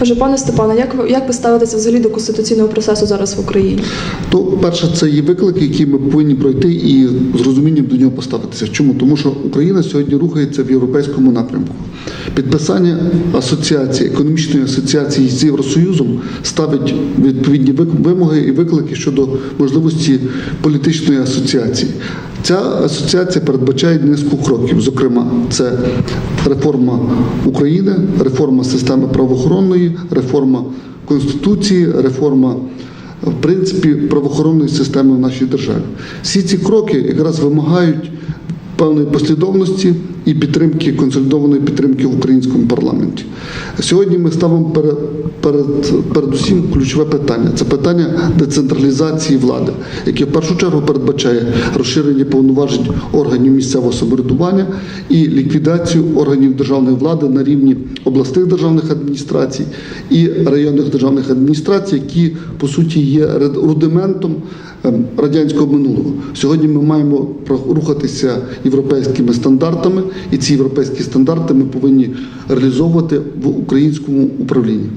Отже, пане Степане, як ви як ви ставитеся взагалі до конституційного процесу зараз в Україні? То перше, це є виклики, які ми повинні пройти і з розумінням до нього поставитися. Чому? Тому що Україна сьогодні рухається в європейському напрямку. Підписання асоціації, економічної асоціації з Євросоюзом ставить відповідні вимоги і виклики щодо можливості політичної асоціації. Ця асоціація передбачає низку кроків. Зокрема, це реформа України, реформа системи правоохоронної, реформа конституції, реформа в принципі правоохоронної системи в нашій державі. Всі ці кроки якраз вимагають певної послідовності і підтримки, консолідованої підтримки в українському парламенті. Сьогодні ми ставимо перед, перед, передусім ключове питання це питання децентралізації влади, яке в першу чергу передбачає розширення повноважень органів місцевого самоврядування і ліквідацію органів державної влади на рівні обласних державних адміністрацій і районних державних адміністрацій, які по суті є рудиментом ем, радянського минулого. Сьогодні ми маємо рухатися європейськими стандартами, і ці європейські стандарти ми повинні реалізовувати в українському управлінні.